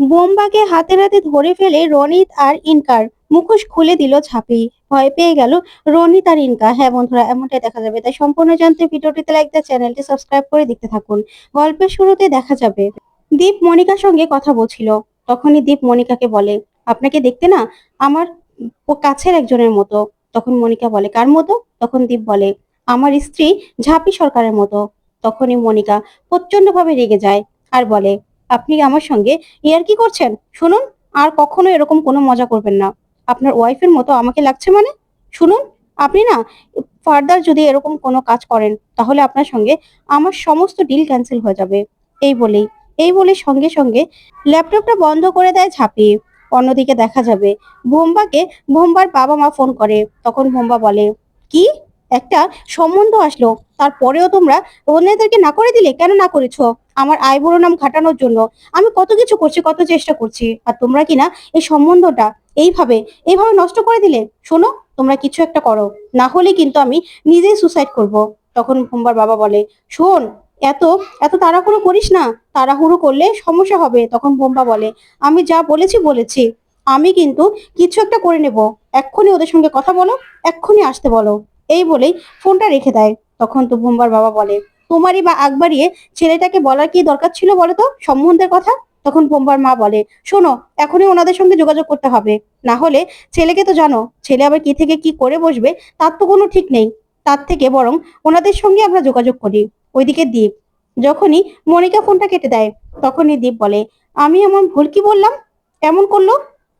বোমবাকে হাতে নাতে ধরে ফেলে রনিত আর ইনকার। মুখোশ খুলে দিল ঝাঁপি ভয় পেয়ে গেল রনিত আর ইনকা হ্যাঁ বন্ধুরা, এমনটাই দেখা যাবে। তাই সম্পূর্ণ জানতে ভিডিওটিতে লাইক দিয়ে চ্যানেলটি সাবস্ক্রাইব করে দেখতে থাকুন। গল্পের শুরুতে দেখা যাবে। দীপ মনিকার সঙ্গে কথা বলছিল। তখনই দীপ মনিকাকে বলে, আপনাকে দেখতে না? আমার কাছের একজনের মতো। তখন মনিকা বলে, কার মতো? তখন দীপ বলে, আমার স্ত্রী ঝাঁপি সরকারের মতো। তখনই মনিকা প্রচন্ডভাবে রেগে যায় আর বলে আপনি আমার সঙ্গে ইয়ার কি করছেন? শুনুন, আর কখনো এরকম কোনো মজা করবেন না। আপনার ওয়াইফের মতো আমাকে লাগছে মানে? শুনুন, আপনি না ফার্দার যদি এরকম কোনো কাজ করেন, তাহলে আপনার সঙ্গে আমার সমস্ত ডিল ক্যান্সেল হয়ে যাবে। এই বলেই, এই বলে সঙ্গে সঙ্গে ল্যাপটপটা বন্ধ করে দেয় ঝাঁপি। অন্যদিকে দেখা যাবে ভোম্বাকে ভোম্বার বাবা মা ফোন করে। তখন ভোম্বা বলে, কি? একটা সম্বন্ধ আসলো। তারপরেও তোমরা অন্যদেরকে না করে দিলে কেন না করেছ? আমার আয় বড় নাম খাটানোর জন্য আমি কত কিছু করছি, কত চেষ্টা করছি, আর তোমরা কি না এই সম্বন্ধটা এইভাবে এইভাবে নষ্ট করে দিলে? শোনো, তোমরা কিছু একটা করো। না হলে কিন্তু আমি নিজেই সুসাইড করব। তখন ভোম্বার বাবা বলে, শোন, এত এত তাড়াহুড়ো করিস না। তাড়াহুড়ো করলে সমস্যা হবে। তখন বোম্বা বলে, আমি যা বলেছি বলেছি। আমি কিন্তু কিছু একটা করে নেব। এক্ষুনি ওদের সঙ্গে কথা বলো, এক্ষুনি আসতে বলো। এই বলেই ফোনটা রেখে দেয়। তখন তো বোম্বার বাবা বলে, তোমারই বা আগ ছেলেটাকে বলার কি দরকার ছিল বলো তো সম্বন্ধের কথা? তখন বোম্বার মা বলে, শোনো, এখনই ওনাদের সঙ্গে যোগাযোগ করতে হবে। না হলে ছেলেকে তো জানো, ছেলে আবার কি থেকে কি করে বসবে তার তো কোনো ঠিক নেই। তার থেকে বরং ওনাদের সঙ্গে আমরা যোগাযোগ করি। ওইদিকে দ্বীপ যখনই মনিকা ফোনটা কেটে দেয়, তখনই দীপ বলে, আমি আমার ভুল কি বললাম? এমন করল?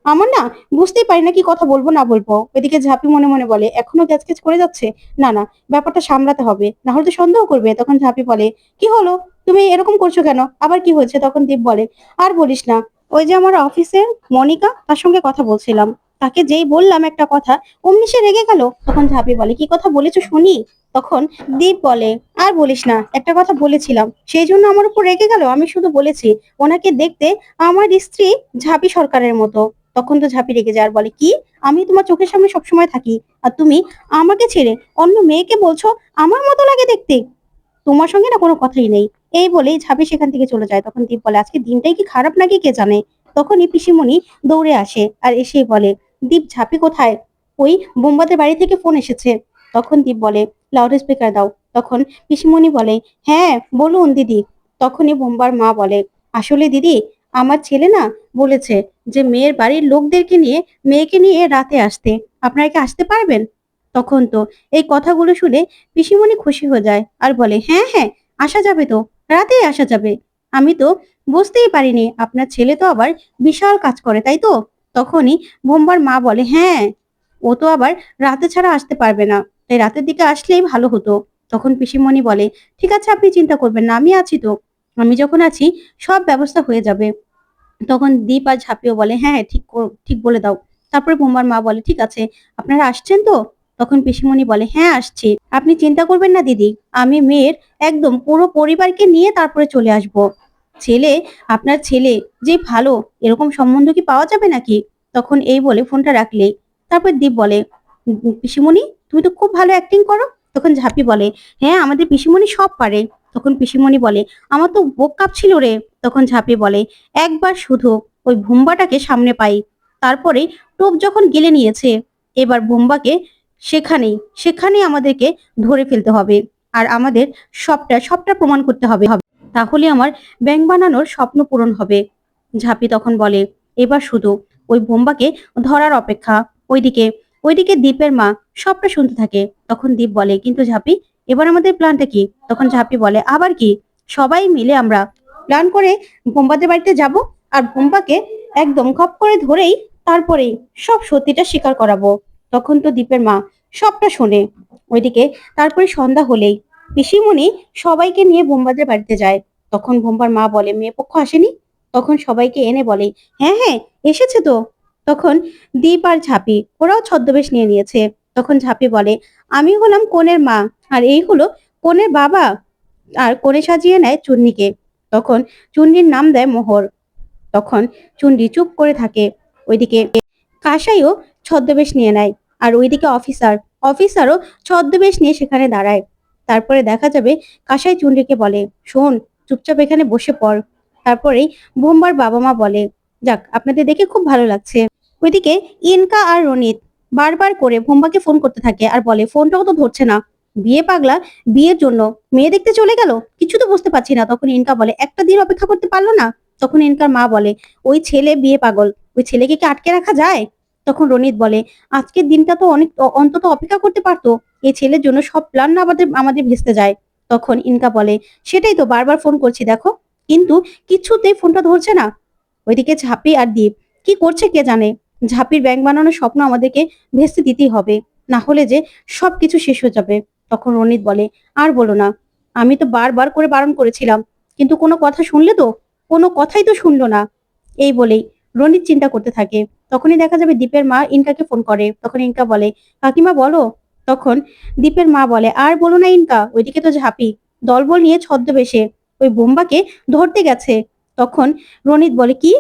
আমার না বুঝতেই পারি না কি কথা বলব, না বলব। ওইদিকে ঝাঁপি মনে মনে বলে, এখনও গ্যাস গ্যাস করে যাচ্ছে? না না, ব্যাপারটা সামলাতে হবে। না হলে তো সন্দেহ করবে। তখন ঝাঁপি বলে, কি হলো? তুমি এরকম করছ কেন? আবার কি হয়েছে? তখন দীপ বলে, আর বলিস না, ওই যে আমার অফিসের মনিকা, তার সঙ্গে কথা বলছিলাম। তাকে যেই বললাম একটা কথা, অমনি সে রেগে গেল। তখন ঝাঁপি বলে, কি কথা বলেছ শুনি? তখন দীপ বলে, আর বলিস না, একটা কথা বলেছিলাম। সেই জন্য আমার উপর রেগে গেল, আমি শুধু বলেছি, ওনাকে দেখতে আমার স্ত্রী ঝাঁপি সরকারের মতো। তখন তো ঝাঁপি রেগে যায় আর বলে, কি? আমি তোমার চোখের সামনে সবসময় থাকি। আর তুমি আমাকে ছেড়ে অন্য মেয়েকে বলছো আমার মতো লাগে দেখতে? তোমার সঙ্গে না কোনো কথাই নেই। এই বলেই ঝাঁপি সেখান থেকে চলে যায়। তখন দীপ বলে, আজকে দিনটাই কি খারাপ নাকি কে জানে? তখনই পিসিমণি দৌড়ে আসে আর এসেই বলে, দীপ, ঝাঁপি কোথায়? ওই বোম্বাদের বাড়ি থেকে ফোন এসেছে। তখন দীপ বলে, লাউড স্পিকার দাও। তখন পিসিমণি বলে হ্যাঁ বলুন দিদি। তখনই বোম্বার মা বলে, আসলে দিদি আমার ছেলে না বলেছে যে মেয়ের বাড়ির লোকদেরকে নিয়ে, মেয়েকে নিয়ে রাতে আসতে। আপনারা কি আসতে পারবেন? তখন তো এই কথাগুলো শুনে পিসিমণি খুশি হয়ে যায় আর বলে হ্যাঁ হ্যাঁ আসা যাবে তো, রাতেই আসা যাবে। আমি তো বুঝতেই পারিনি, আপনার ছেলে তো আবার বিশাল কাজ করে, তাই তো? তখনই বোম্বার মা বলে হ্যাঁ ও তো আবার রাতে ছাড়া আসতে পারবে না, তাই রাতের দিকে আসলেই ভালো হতো। তখন পিসিমণি বলে, ঠিক আছে, আপনি চিন্তা করবেন না, আমি আছি তো। আমি যখন আছি সব ব্যবস্থা হয়ে যাবে। তখন দীপ আর ঝাঁপিও বলে হ্যাঁ হ্যাঁ, ঠিক ঠিক বলে দাও। তারপরে বোম্বার মা বলে ঠিক আছে আপনারা আসছেন তো? তখন পিসিমণি বলে হ্যাঁ আসছি। আপনি চিন্তা করবেন না দিদি। আমি মেয়ের একদম পুরো পরিবারকে নিয়ে তারপরে চলে আসব। ছেলে আপনার ছেলে যে ভালো এরকম সম্বন্ধ কি পাওয়া যাবে নাকি? তখন এই বলে ফোনটা রাখলেই। তারপর দীপ বলে পিসিমণি তুমি তো খুব ভালো অ্যাক্টিং করো। তখন ঝাঁপি বলে হ্যাঁ আমাদের পিসিমণি সব পারে। তখন পিসিমণি বলে, আমার তো বুক কাঁপছিল রে। তখন ঝাঁপি বলে, একবার শুধু ওই ভুম্বাটাকে সামনে পাই। তারপরে টোপ যখন গেলে নিয়েছে, এবার ভুম্বাকে সেখানেই সেখানেই আমাদেরকে ধরে ফেলতে হবে। আর আমাদের সবটা সবটা প্রমাণ করতে হবে। তাহলে আমার ব্যাংক বানানোর স্বপ্ন পূরণ হবে। ঝাঁপি তখন বলে, এবার শুধু ওই বোম্বাকে ধরার অপেক্ষা। ওইদিকে ওইদিকে দ্বীপের মা সবটা শুনতে থাকে। তখন দ্বীপ বলে, কিন্তু ঝাঁপি, এবার আমাদের প্ল্যানটা কি? তখন ঝাঁপি বলে, আবার কি? সবাই মিলে আমরা প্ল্যান করে বোম্বাদের বাড়িতে যাব আর বোম্বাকে একদম খপ করে ধরেই তারপরেই সব সত্যিটা স্বীকার করাবো। তখন তো দ্বীপের মা সবটা শোনে। ওইদিকে তারপরে সন্ধ্যা হলেই পিসিমণি সবাইকে নিয়ে বোম্বাদের বাড়িতে যায়। তখন বোম্বার মা বলে, মেয়ে পক্ষ আসেনি? তখন সবাইকে এনে বলে হ্যাঁ হ্যাঁ এসেছে তো। তখন দীপ আর ঝাঁপি ওরাও ছদ্মবেশ নিয়ে নিয়েছে। তখন ঝাঁপি বলে, আমি হলাম কোনের মা, আর এই হলো কোনের বাবা। আর কোণে সাজিয়ে নেয় চুন্নিকে। তখন চুন্নির নাম দেয় মোহর। তখন চুন্ডি চুপ করে থাকে। ওইদিকে কাসাইও ছদ্মবেশ নিয়ে নেয় আর ওইদিকে অফিসার, অফিসারও ছদ্মবেশ নিয়ে সেখানে দাঁড়ায়। তারপরে দেখা যাবে কাসাই চুন্ডিকে বলে, শোন, চুপচাপ এখানে বসে পড়। তারপরেই বোম্বার বাবা মা বলে, যাক, আপনাদের দেখে খুব ভালো লাগছে। ওইদিকে ইনকা আর রনিত বারবার করে ভোম্বাকে ফোন করতে থাকে আর বলে, ফোনটাও তো ধরছে না। বিয়ে পাগলা, বিয়ের জন্য মেয়ে দেখতে চলে গেল? কিছু তো বুঝতে পারছি না। তখন ইনকা বলে, একটা দিন অপেক্ষা করতে পারল না? তখন ইনকার মা বলে, ওই ছেলে বিয়ে পাগল। ওই ছেলেকে কি আটকে রাখা যায়? তখন রনিত বলে, আজকের দিনটা তো অনেক অন্তত অপেক্ষা করতে পারতো। এই ছেলের জন্য সব প্ল্যান না আমাদের আমাদের ভেস্তে যায়। তখন ইনকা বলে, সেটাই তো বারবার ফোন করছি, দেখো। কিন্তু কিছুতেই ফোনটা ধরছে না। ওইদিকে ঝাঁপি আর দীপ, কি করছে কে জানে? ঝাঁপির ব্যাংক বানানোর স্বপ্ন আমাদেরকে ভেস্তে দিতেই হবে। না হলে যে সবকিছু শেষ হয়ে যাবে। তখন রনিত বলে, আর বলো না, আমি তো বারবার করে বারণ করেছিলাম, কিন্তু কোনো কথা শুনলে তো? কোনো কথাই তো শুনলো না। এই বলেই রনিত চিন্তা করতে থাকে। তখনই দেখা যাবে দীপের মা ইনকাকে ফোন করে। তখন ইনকা বলে, কাকিমা, বলো? তখন দীপের মা বলে, আর বলো না ইনকা, ওইদিকে তো ঝাঁপি। দলবল নিয়ে ছদ্মবেশে, ওই বোম্বাকে ধরতে গেছে। তখন রনিত বলে, কি?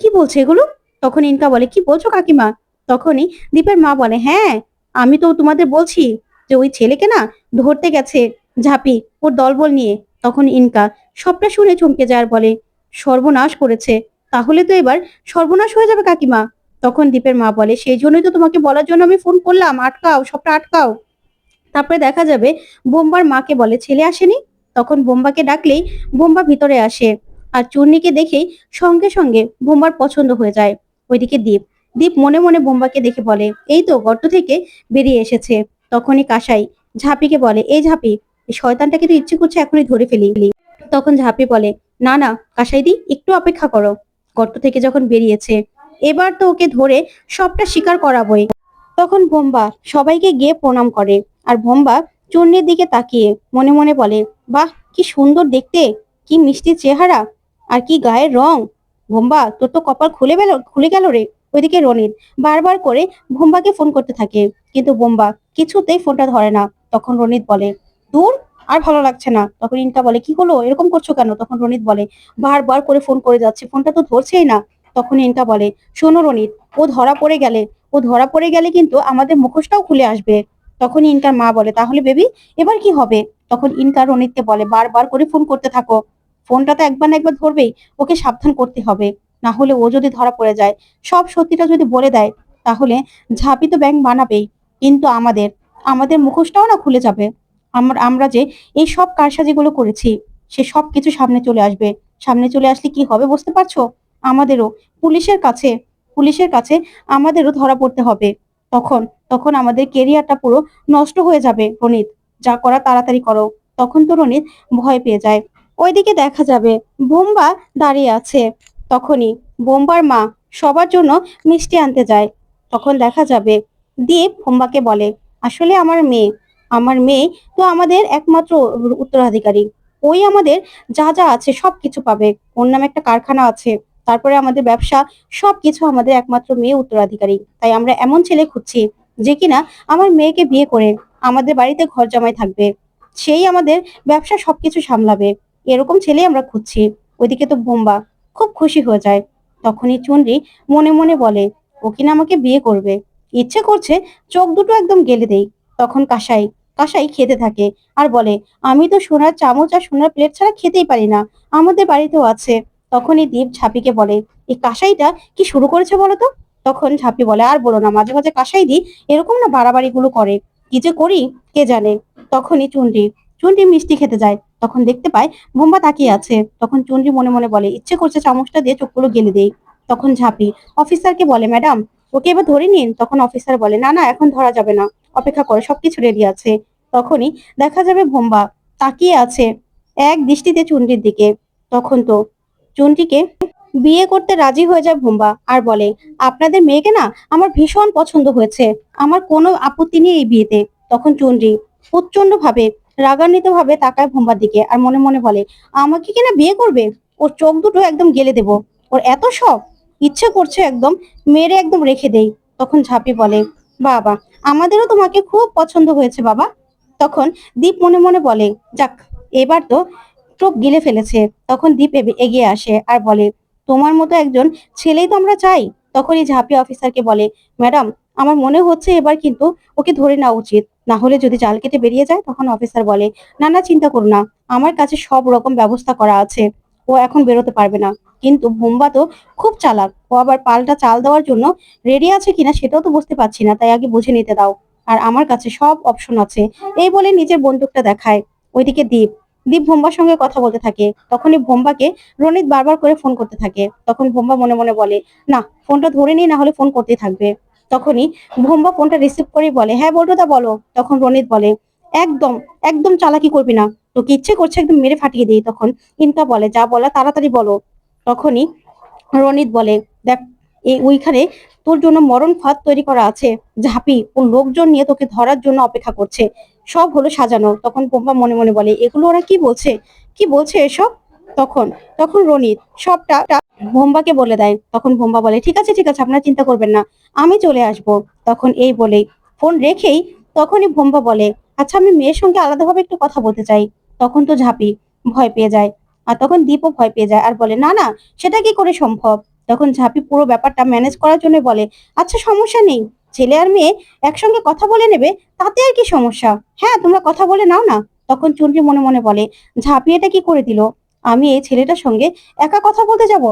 কি বলছে এগুলো? তখন ইনকা বলে, কি বলছো কাকিমা? তখনই দীপের মা বলে হ্যাঁ আমি তো তোমাদের বলছি যে ওই ছেলেকে না ধরতে গেছে ঝাঁপি ওর দলবল নিয়ে। তখন ইনকা সবটা শুনে চমকে যায় আর বলে, সর্বনাশ করেছে। তাহলে তো এবার সর্বনাশ হয়ে যাবে কাকিমা। তখন দীপের মা বলে, সেই জন্যই তো তোমাকে বলার জন্য আমি ফোন করলাম, আটকাও, সবটা আটকাও। তারপরে দেখা যাবে বোম্বার মাকে বলে, ছেলে আসেনি? তখন বোম্বাকে ডাকলেই বোম্বা ভিতরে আসে। আর চূর্ণিকে দেখেই সঙ্গে সঙ্গে বোম্বার পছন্দ হয়ে যায়। ওইদিকে দীপ। দীপ মনে মনে বোম্বাকে দেখে বলে, এই তো গর্ত থেকে বেরিয়ে এসেছে। তখনই কাসাই ঝাঁপিকে বলে, এই ঝাঁপি শয়তানটাকে তো ইচ্ছে করছে এখনই ধরে ফেলি। তখন ঝাঁপি বলে, না না, কাসাইদি, একটু অপেক্ষা করো। গর্ত থেকে যখন বেরিয়েছে, এবার তো ওকে ধরে সবটা স্বীকার করাবই। তখন বোম্বা সবাইকে গিয়ে প্রণাম করে, আর বোম্বা চূর্ণের দিকে তাকিয়ে মনে মনে বলে, বাহ, কি সুন্দর দেখতে, কি মিষ্টি চেহারা, আর কি গায়ের রং। বোম্বা তোর তো কপাল খুলে গেল খুলে গেল রে। ওইদিকে রনিত বারবার করে বোম্বাকে ফোন করতে থাকে। কিন্তু বোম্বা কিছুতেই ফোনটা ধরে না। তখন রনিত বলে, দূর, আর ভালো লাগছে না। তখন ইনকা বলে, কি হলো? এরকম করছ কেন? তখন রনিত বলে, বারবার করে ফোন করে যাচ্ছে, ফোনটা তো ধরছেই না। তখন ইনকা বলে, শোনো রনিত, ও ধরা পড়ে গেলে, ও ধরা পড়ে গেলে কিন্তু আমাদের মুখোশটাও খুলে আসবে। তখন ইনকার মা বলে, তাহলে বেবি, এবার কি হবে? তখন ইনকা রনিতকে বলে, বারবার করে ফোন করতে থাকো। ফোনটা তো একবার না একবার ধরবেই, ওকে সাবধান করতে হবে। না হলে ও যদি ধরা পড়ে যায়, সব সত্যিটা যদি বলে দেয়, তাহলে ঝাঁপি তো ব্যাংক বানাবেই। কিন্তু আমাদের আমাদের মুখোশটাও না খুলে যাবে। আমরা আমরা যে এই সব কারসাজিগুলো করেছি, সে সব কিছু সামনে চলে আসবে। সামনে চলে আসলে কি হবে বুঝতে পারছ? আমাদেরও, পুলিশের কাছে পুলিশের কাছে আমাদেরও ধরা পড়তে হবে। তখন তখন আমাদের কেরিয়ারটা পুরো নষ্ট হয়ে যাবে, রনিত। যা করা তাড়াতাড়ি করো। তখন তো রনিত ভয় পেয়ে যায়। ওইদিকে দেখা যাবে, বোম্বা দাঁড়িয়ে আছে। তখনই বোম্বার মা সবার জন্য মিষ্টি আনতে যায়। তখন দেখা যাবে, দীপ বোম্বাকে বলে, আসলে আমার মেয়ে আমার মেয়ে তো আমাদের একমাত্র উত্তরাধিকারী। ওই আমাদের যা যা আছে সব কিছু পাবে। ওর নামে একটা কারখানা আছে। তারপরে আমাদের ব্যবসা, সবকিছু আমাদের একমাত্র মেয়ে উত্তরাধিকারী। তাই আমরা এমন ছেলে খুঁজছি যে কিনা আমার মেয়েকে বিয়ে করে আমাদের বাড়িতে ঘর জামাই থাকবে। সেই আমাদের ব্যবসা সবকিছু সামলাবে। এরকম ছেলে আমরা খুঁজছি। ওইদিকে তো বোম্বা, খুব খুশি হয়ে যায়। তখনই চুনরি মনে মনে বলে, ও কিনা আমাকে বিয়ে করবে? ইচ্ছে করছে চোখ দুটো একদম গেলে দেই। তখন কাসাই কাসাই খেতে থাকে আর বলে, আমি তো সোনার চামচ আর সোনার প্লেট ছাড়া খেতেই পারি না। আমাদের বাড়িতেও আছে। তখনই দীপ ঝাঁপিকে বলে, এই কাসাইটা কি শুরু করেছে বলো তো? তখন ঝাঁপি বলে, আর বলো না, মাঝে মাঝে কাসাই দি, এরকম না বাড়াবাড়িগুলো করে। কি যে করি, কে জানে? তখনই চুনরি চুনরি মিষ্টি খেতে যায়। তখন দেখতে পায় বোম্বা তাকিয়ে আছে। তখন চুনরি মনে মনে বলে, ইচ্ছে করছে চামচটা দিয়ে চোখগুলো গেলে দেই। তখন ঝাঁপি, অফিসারকে বলে, ম্যাডাম, ওকে এবার ধরে নিন? তখন অফিসার বলে, না না, এখন ধরা যাবে না, অপেক্ষা করে, সবকিছু রেডি আছে। তখনই দেখা যাবে বোম্বা তাকিয়ে আছে এক দৃষ্টিতে চুনরির দিকে। তখন তো চুনরিকে বিয়ে করতে রাজি হয়ে যায় ভোম্বা আর বলে, আপনাদের মেয়েকে না আমার ভীষণ পছন্দ হয়েছে, আমার কোনো আপত্তি নেই এই বিয়েতে। তখন চুনরি প্রচণ্ড ভাবে রাগান্বিত ভাবে তাকায় ভোম্বার দিকে আর মনে মনে বলে, আমাকে কিনা বিয়ে করবে? ওর চোখ দুটো একদম গেলে দেব। ওর এত শখ। ইচ্ছে করছে একদম মেরে একদম রেখে দেই। তখন ঝাঁপি বলে, বাবা, আমাদেরও তোমাকে খুব পছন্দ হয়েছে বাবা। তখন দীপ মনে মনে বলে, যাক, এবার তো চোখ গিলে ফেলেছে। তখন দীপ এগিয়ে আসে আর বলে, তোমার মতো একজন ছেলেই তো আমরা চাই। তখনই ঝাঁপি অফিসারকে বলে, ম্যাডাম, আমার মনে হচ্ছে এবার কিন্তু ওকে ধরে নেওয়া উচিত। না হলে যদি জাল কেটে বেরিয়ে যায়, তখন অফিসার বলে, না না, চিন্তা করো না, আমার কাছে সব রকম ব্যবস্থা করা আছে। ও এখন বেরোতে পারবে না। কিন্তু ভোম্বা তো খুব চালাক। ও আবার পাল্টা চাল দেওয়ার জন্য রেডি আছে কিনা সেটাও তো বুঝতে পারছি না, তাই আগে বুঝে নিতে দাও। আর আমার কাছে সব অপশন আছে। এই বলে নিজের বন্দুকটা দেখায়। ওইদিকে দীপ দীপ ভোম্বার সঙ্গে কথা বলতে থাকে। তখনই ভোম্বাকে রনিত বারবার করে ফোন করতে থাকে। তখন ভোম্বা মনে মনে বলে, না ফোনটা ধরে নিই না হলে ফোন করতেই থাকবে। তখনই ভোম্বা ফোনটা রিসিভ করে বলে হ্যাঁ বল্টুদা বলো। তখন রনিত বলে, একদম একদম চালাকি করবি না। তোকে ইচ্ছে করছে একদম মেরে ফাটিয়ে দিই। তখন ইনকা বলে, যা বলা তাড়াতাড়ি বলো। তখনই রনিত বলে, দেখ, এই ওইখানে তোর জন্য মরণ ফাঁদ তৈরি করা আছে। ঝাঁপি, ও লোকজন নিয়ে তোকে ধরার জন্য অপেক্ষা করছে। সব হলো সাজানো। তখন বোম্বা মনে মনে বলে, এগুলো ওরা কি বলছে? কি বলছে এসব? তখন তখন রনিত সবটা ভোম্বাকে বলে দেয়। তখন ভোম্বা বলে, ঠিক আছে ঠিক আছে, আপনারা চিন্তা করবেন না, আমি চলে আসব। তখন এই বলেই ফোন রেখেই তখনই ভোম্বা বলে আচ্ছা আমি মেয়ের সঙ্গে আলাদাভাবে একটু কথা বলতে চাই। তখন তো ঝাঁপি ভয় পেয়ে যায়, আর তখন দীপও ভয় পেয়ে যায় আর বলে, না না, সেটা কি করে সম্ভব? তখন ঝাঁপি পুরো ব্যাপারটা ম্যানেজ করার জন্য বলে আচ্ছা সমস্যা নেই, ছেলে আর মেয়ে একসঙ্গে কথা বলে নেবে, তাতে আর কি সমস্যা? হ্যাঁ তোমরা কথা বলে নাও না। তখন চুনরি মনে মনে বলে, ঝাঁপি এটা কি করে দিল? আমি এই ছেলেটার সঙ্গে একা কথা বলতে যাব?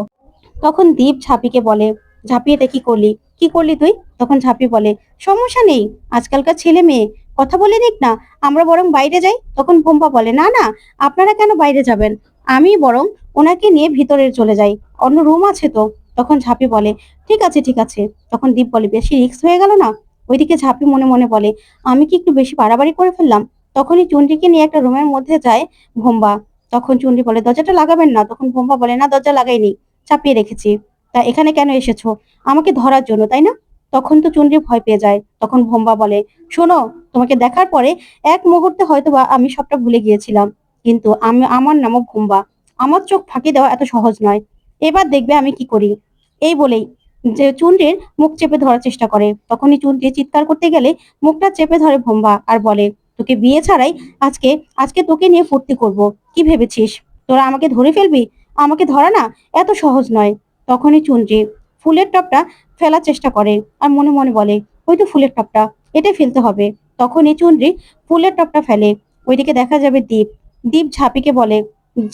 তখন দীপ ঝাঁপিকে বলে ঝাঁপি এটা কি করলি? কি করলি তুই? তখন ঝাঁপি বলে, সমস্যা নেই, আজকালকার ছেলে মেয়ে, কথা বলে নিক না, আমরা বরং বাইরে যাই। তখন ভোম্পা বলে, না না, আপনারা কেন বাইরে যাবেন? আমি বরং ওনাকে নিয়ে ভিতরে চলে যাই, অন্য রুম আছে তো। তখন ঝাঁপি বলে, ঠিক আছে ঠিক আছে। তখন দীপ বলে, বেশি রিস্ক হয়ে গেল না? ওইদিকে ঝাঁপি মনে মনে বলে, আমি কি একটু বেশি বাড়াবাড়ি করে ফেললাম? তখনই চুনটিকে নিয়ে একটা রুমের মধ্যে যায় ভোম্বা তখন চুনরি বলে, দরজাটা লাগাবেন না। তখন ভোম্বা বলে, না, দরজা লাগাইনি, চাপিয়ে রেখেছি। তা এখানে কেন এসেছ? আমাকে ধরার জন্য, তাই না? তখন তো চুনরি ভয় পেয়ে যায়। তখন ভোম্বা বলে, শোনো, তোমাকে দেখার পরে এক মুহূর্তে হয়তোবা আমি সবটা ভুলে গিয়েছিলাম। কিন্তু আমি, আমার নামও ভোম্বা আমার চোখ ফাঁকি দেওয়া এত সহজ নয়। এবার দেখবে আমি কি করি। এই বলেই যে চুনরির মুখ চেপে ধরার চেষ্টা করে। তখনই চুনরি চিৎকার করতে গেলে মুখটা চেপে ধরে ভোম্বা আর বলে, তোকে বিয়ে ছাড়াই আজকে আজকে তোকে নিয়ে ফুর্তি করব। কি ভেবেছিস? তোরা আমাকে ধরে ফেলবি? আমাকে ধরা না, এত সহজ নয়। তখনই চুনরি ফুলের টপটা ফেলার চেষ্টা করে আর মনে মনে বলে, ওই তো ফুলের টপটা এটাই ফেলতে হবে। তখনই চুনরি ফুলের টপটা ফেলে। ওইদিকে দেখা যাবে দীপ। দীপ ঝাঁপিকে বলে,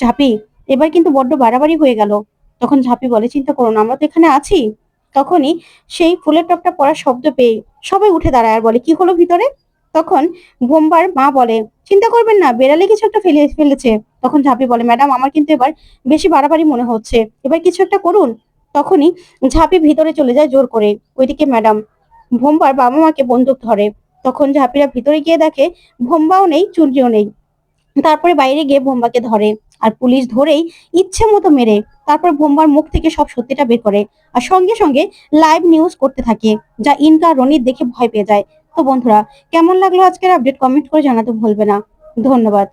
ঝাঁপি, এবার কিন্তু বড্ড বাড়াবাড়ি হয়ে গেল। তখন ঝাঁপি বলে, চিন্তা করো না, আমরা তো এখানে আছি। তখনই সেই ফুলের টপটা পড়ার শব্দ পেয়ে সবাই উঠে দাঁড়ায় আর বলে, কি হলো ভিতরে? তখন বোম্বার মা বলে, চিন্তা করবেন না, বেড়ালে কিছু একটা ফেলে, ফেলেছে। তখন ঝাঁপি বলে, ম্যাডাম, আমার কিন্তু এবার বেশি বাড়াবাড়ি মনে হচ্ছে। এবার কিছু একটা করুন। তখনই ঝাঁপি ভিতরে চলে যায় জোর করে। ওইদিকে ম্যাডাম ভোম্বার বাবা মাকে বন্দুক ধরে। তখন ঝাঁপিরা ভিতরে গিয়ে দেখে ভোম্বাও নেই, চুনরিও নেই। তারপরে বাইরে গিয়ে ভোম্বাকে ধরে আর পুলিশ ধরেই ইচ্ছে মতো মেরে। তারপর ভোম্বার মুখ থেকে সব সত্যিটা বের করে। আর সঙ্গে সঙ্গে লাইভ নিউজ করতে থাকে, যা ইনকা রনির দেখে ভয় পেয়ে যায়। তো বন্ধুরা কেমন লাগল আজকের আপডেট কমেন্ট করে জানাতে ভুলবে না। ধন্যবাদ।